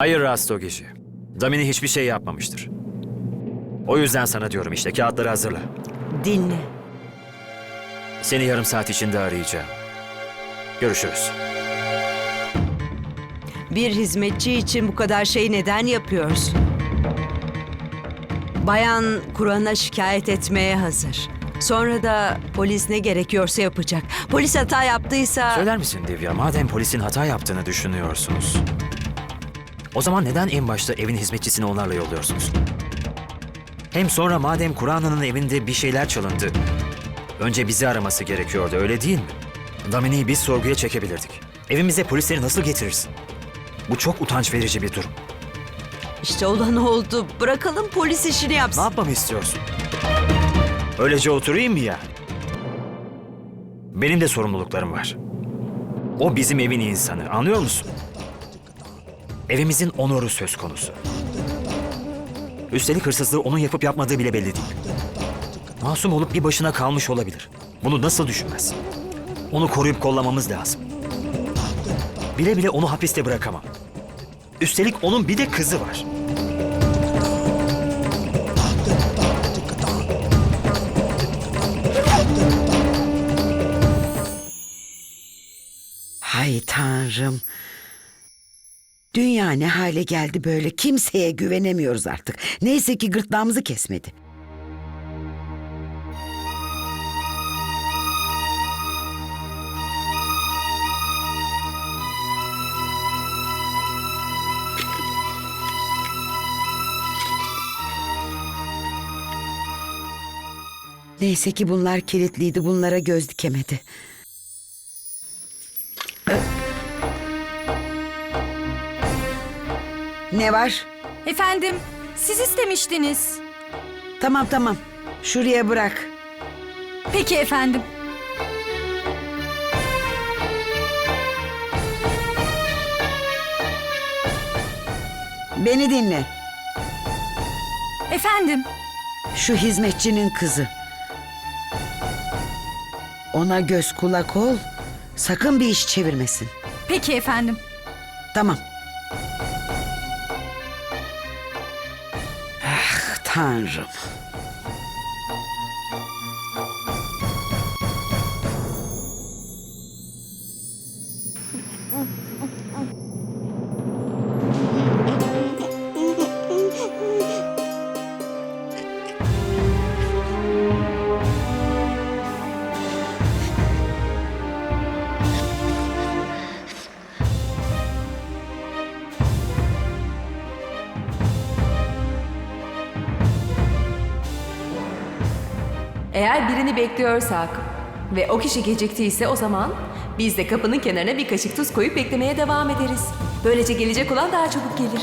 Hayır Rastogici. Damini hiçbir şey yapmamıştır. O yüzden sana diyorum işte kağıtları hazırla. Dinle. Seni yarım saat içinde arayacağım. Görüşürüz. Bir hizmetçi için bu kadar şey neden yapıyorsun? Bayan Kur'an'a şikayet etmeye hazır. Sonra da polis ne gerekiyorsa yapacak. Polis hata yaptıysa... Söyler misin Divya, madem polisin hata yaptığını düşünüyorsunuz, o zaman neden en başta evin hizmetçisini onlarla yolluyorsunuz? Hem sonra madem Kur'an'ın evinde bir şeyler çalındı, önce bizi araması gerekiyordu, öyle değil mi? Damini'yi biz sorguya çekebilirdik. Evimize polisleri nasıl getirirsin? Bu çok utanç verici bir durum. İşte olan oldu. Bırakalım polis işini Ne yapsın. yapmamı istiyorsun? Öylece oturayım mı ya? Benim de sorumluluklarım var. O bizim evin insanı, anlıyor musun? Evimizin onuru söz konusu. Üstelik hırsızlığı onun yapıp yapmadığı bile belli değil. Masum olup bir başına kalmış olabilir. Bunu nasıl düşünmezsin? Onu koruyup kollamamız lazım. Bile bile onu hapiste bırakamam. Üstelik onun bir de kızı var. Hay tanrım. Dünya ne hale geldi böyle kimseye güvenemiyoruz artık. Neyse ki gırtlağımızı kesmedi. Neyse ki bunlar kilitliydi bunlara göz dikemedi. Ne var? Efendim, siz istemiştiniz. Tamam tamam. Şuraya bırak. Peki efendim. Beni dinle. Efendim, Şu hizmetçinin kızı. Ona göz kulak ol. Sakın bir iş çevirmesin. peki efendim. Tamam. 看什 Eğer birini bekliyorsak ve o kişi geciktiyse o zaman biz de kapının kenarına bir kaşık tuz koyup beklemeye devam ederiz. Böylece gelecek olan daha çabuk gelir.